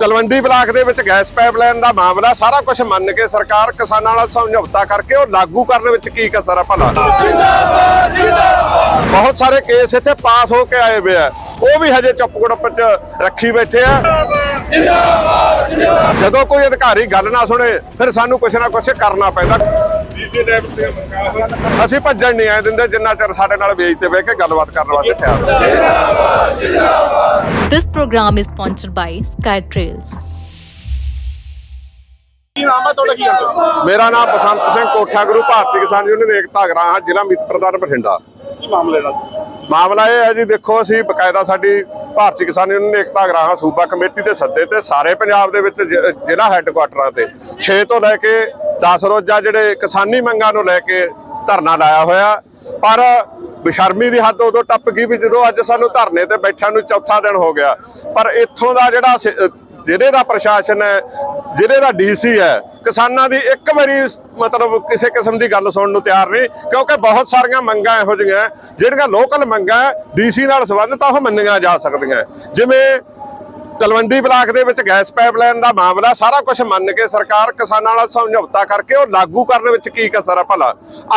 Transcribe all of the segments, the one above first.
Talwandi block ਦੇ ਵਿੱਚ gas pipeline ਦਾ ਮਾਮਲਾ, ਸਾਰਾ ਕੁਝ ਮੰਨ ਕੇ ਸਰਕਾਰ ਕਿਸਾਨਾਂ ਨਾਲ ਸਮਝੌਤਾ ਕਰਕੇ ਉਹ ਲਾਗੂ ਕਰਨ ਵਿੱਚ ਕੀ ਕਸਰ ਆ ਭਲਾ? ਬਹੁਤ ਸਾਰੇ ਕੇਸ ਇੱਥੇ ਪਾਸ ਹੋ ਕੇ ਆਏ ਵੇ ਆ। ਉਹ ਵੀ ਹਜੇ ਚੁੱਪ ਗੁੜਪ ਚ ਰੱਖੀ ਬੈਠੇ ਆ। ਜਦੋਂ ਕੋਈ ਅਧਿਕਾਰੀ ਗੱਲ ਨਾ ਸੁਣੇ, ਫਿਰ ਸਾਨੂੰ ਕੁਛ ਨਾ ਕੁਛ ਕਰਨਾ ਪੈਂਦਾ। ਅਸੀਂ ਭੱਜਣ ਨਹੀਂ ਆਏ ਦਿੰਦੇ ਜਿੰਨਾ ਚਿਰ ਸਾਡੇ ਨਾਲ ਵੇਚ ਤੇ ਬਹਿ ਕੇ ਗੱਲਬਾਤ ਕਰਨ ਵਾਸਤੇ ਤਿਆਰ This program is sponsored by Sky Trails. ਕੀ ਨਾਮ ਹੈ ਤੁਹਾਡਾ ਕੀ ਨਾਮ ਮੇਰਾ ਨਾਮ ਬਸੰਤ ਸਿੰਘ ਕੋਠਾ ਗੁਰੂ ਭਾਰਤੀ ਕਿਸਾਨ ਯੂਨੀਅਨ ਏਕਤਾ ਗ੍ਰਾਹ ਜ਼ਿਲ੍ਹਾ ਮੀਤ ਪ੍ਰਧਾਨ ਬਠਿੰਡਾ। ਕੀ ਮਾਮਲੇ ਦਾ ਮਾਮਲਾ ਇਹ ਹੈ ਜੀ ਦੇਖੋ ਅਸੀਂ ਬਕਾਇਦਾ ਸਾਡੀ ਭਾਰਤੀ ਕਿਸਾਨ ਯੂਨੀਅਨ ਏਕਤਾ ਗ੍ਰਾਹਾਂ ਸੂਬਾ ਕਮੇਟੀ ਦੇ ਸੱਦੇ ਤੇ ਸਾਰੇ ਪੰਜਾਬ ਦੇ ਵਿੱਚ ਜ਼ਿਲ੍ਹਾ ਹੈੱਡਕੁਆਟਰਾਂ ਤੇ 6 ਤੋਂ ਲੈ ਕੇ 10 ਰੋਜ਼ਾ ਜਿਹੜੇ ਕਿਸਾਨੀ ਮੰਗਾਂ ਨੂੰ ਲੈ ਕੇ ਧਰਨਾ ਲਾਇਆ ਹੋਇਆ। ਪਰ ਬੇਸ਼ਰਮੀ ਦੀ ਹੱਦ ਉਦੋਂ ਟੱਪ ਗਈ ਵੀ ਜਦੋਂ ਅੱਜ ਸਾਨੂੰ ਧਰਨੇ ਤੇ ਬੈਠਿਆਂ ਨੂੰ ਚੌਥਾ ਦਿਨ ਹੋ ਗਿਆ। ਪਰ ਇੱਥੋਂ ਦਾ ਜਿਹੜਾ ਸ- ਜ਼ਿਲ੍ਹੇ ਦਾ ਪ੍ਰਸ਼ਾਸਨ ਹੈ, ਜ਼ਿਲ੍ਹੇ ਦਾ ਡੀਸੀ ਹੈ, ਕਿਸਾਨਾਂ ਦੀ ਇੱਕ ਵਾਰੀ ਮਤਲਬ ਕਿਸੇ ਕਿਸਮ ਦੀ ਗੱਲ ਸੁਣਨ ਨੂੰ ਤਿਆਰ ਨਹੀਂ, ਕਿਉਂਕਿ ਬਹੁਤ ਸਾਰੀਆਂ ਮੰਗਾਂ ਇਹੋ ਜਿਹੀਆਂ, ਜਿਹੜੀਆਂ ਲੋਕਲ ਮੰਗਾਂ ਡੀਸੀ ਨਾਲ ਸੰਬੰਧਿਤ ਆ, ਉਹ ਮੰਨੀਆਂ ਜਾ ਸਕਦੀਆਂ। ਜਿਵੇਂ ਤਲਵੰਡੀ ਬਲਾਕ ਦੇ ਵਿੱਚ ਗੈਸ ਪਾਈਪਲਾਈਨ ਦਾ ਮਾਮਲਾ, ਸਾਰਾ ਕੁਝ ਮੰਨ ਕੇ ਸਰਕਾਰ ਕਿਸਾਨਾਂ ਨਾਲ ਸਮਝੌਤਾ ਕਰਕੇ ਉਹ ਲਾਗੂ ਕਰਨ ਵਿੱਚ ਕੀ ਕਸਰ ਆ ਭਲਾ?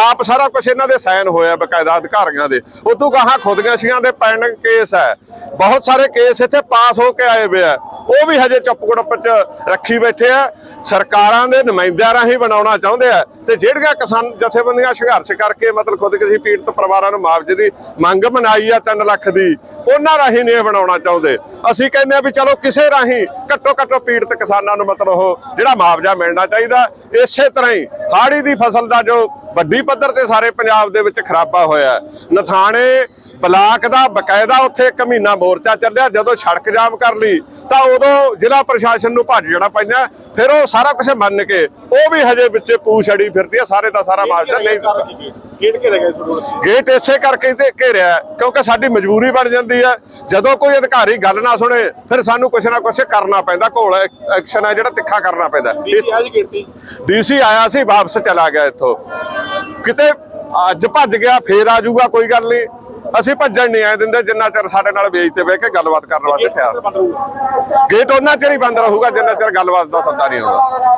ਆਪ ਸਾਰਾ ਕੁਝ ਇਹਨਾਂ ਦੇ ਸਾਈਨ ਹੋਇਆ ਬਕਾਇਦਾ ਅਧਿਕਾਰੀਆਂ ਦੇ। ਉਦੋਂ ਗਾਹਾਂ ਖੁਦਗਸ਼ੀਆਂ ਦੇ ਪੈਣ ਕੇਸ ਹੈ। ਬਹੁਤ ਸਾਰੇ ਕੇਸ ਇੱਥੇ ਪਾਸ ਹੋ ਕੇ ਆਏ ਵੇ ਆ। ਉਹ ਵੀ ਹਜੇ ਚੁੱਪ ਗੁੜਪ ਚ ਰੱਖੀ ਬੈਠੇ ਆ। ਸਰਕਾਰਾਂ ਦੇ ਨੁਮਾਇੰਦਿਆਂ ਰਾਹੀਂ ਬਣਾਉਣਾ ਚਾਹੁੰਦੇ ਆ। ਤੇ ਜਿਹੜੀਆਂ ਕਿਸਾਨ ਜਥੇਬੰਦੀਆਂ ਸੰਘਰਸ਼ ਕਰਕੇ ਮਤਲਬ ਖੁਦਕੁਸ਼ੀ ਪੀੜਤ ਪਰਿਵਾਰਾਂ ਨੂੰ ਮੁਆਵਜ਼ੇ ਦੀ ਮੰਗ ਮਨਾਈ ਆ 3 ਲੱਖ ਦੀ, ਉਹਨਾਂ ਰਾਹੀਂ ਨਹੀਂ ਇਹ ਬਣਾਉਣਾ ਚਾਹੁੰਦੇ। ਅਸੀਂ ਕਹਿੰਦੇ ਆ ਵੀ ਚਲੋ ਕਿਸੇ ਰਾਹੀਂ ਘੱਟੋ ਘੱਟੋ ਪੀੜਤ ਕਿਸਾਨਾਂ ਨੂੰ ਮਤਲਬ ਉਹ ਜਿਹੜਾ ਮੁਆਵਜ਼ਾ ਮਿਲਣਾ ਚਾਹੀਦਾ, ਇਸੇ ਤਰ੍ਹਾਂ ਹੀ ਹਾੜੀ ਦੀ ਫਸਲ ਦਾ ਜੋ ਵੱਡੀ ਪੱਧਰ ਤੇ ਸਾਰੇ ਪੰਜਾਬ ਦੇ ਵਿੱਚ ਖਰਾਬਾ ਹੋਇਆ, ਨਥਾਣੇ ਬਲਾਕ ਦਾ ਬਕਾਇਦਾ ਉੱਥੇ ਇੱਕ ਮਹੀਨਾ ਮੋਰਚਾ ਚੱਲਿਆ ਜਦੋਂ ਸੜਕ ਜਾਮ ਕਰ ਲਈ ਤਾਂ ਉਦੋਂ ਜ਼ਿਲ੍ਹਾ ਪ੍ਰਸ਼ਾਸਨ ਨੂੰ ਭੱਜ ਜਾਣਾ ਪੈਂਦਾ। ਫਿਰ ਉਹ ਸਾਰਾ ਕੁਝ ਮੰਨ ਕੇ ਉਹ ਵੀ ਹਜੇ ਵਿੱਚੇ ਪੂਛ ਅੜੀ ਫਿਰਦੀ ਆ ਸਾਰੇ ਦਾ ਸਾਰਾ ਮੁਆਵਜ਼ਾ ਨਹੀਂ ਦਿੱਤਾ। ਗੇਟ ਇਸੇ ਕਰਕੇ ਤੇ ਘੇਰਿਆ ਕਿਉਂਕਿ ਸਾਡੀ ਮਜਬੂਰੀ ਬਣ ਜਾਂਦੀ ਹੈ। ਜਦੋਂ ਕੋਈ ਅਧਿਕਾਰੀ ਗੱਲ ਨਾ ਸੁਣੇ ਫਿਰ ਸਾਨੂੰ ਕੁਛ ਨਾ ਕੁਛ ਕਰਨਾ ਪੈਂਦਾ ਘੋਲ ਐਕਸ਼ਨ ਹੈ ਜਿਹੜਾ ਤਿੱਖਾ ਕਰਨਾ ਪੈਂਦਾ। ਡੀਸੀ ਆਇਆ ਸੀ ਵਾਪਸ ਚਲਾ ਗਿਆ ਇੱਥੋਂ। ਕਿਤੇ ਅੱਜ ਭੱਜ ਗਿਆ ਫੇਰ ਆ ਜਾਊਗਾ ਕੋਈ ਗੱਲ ਨਹੀਂ। ਅਸੀਂ ਭੱਜਣ ਨਹੀਂ ਆਏ, ਦਿੰਦੇ ਜਿੰਨਾ ਚਿਰ ਸਾਡੇ ਨਾਲ ਵੇਚ ਤੇ ਬਹਿ ਕੇ ਗੱਲਬਾਤ ਕਰਨ ਵਾਸਤੇ ਤਿਆਰ। ਗੇਟ ਉਹਨਾਂ ਚਿਰ ਹੀ ਬੰਦ ਰਹੂਗਾ, ਜਿੰਨਾ ਚਿਰ ਗੱਲਬਾਤ ਦਾ ਸੱਦਾ ਨਹੀਂ ਹੋਊਗਾ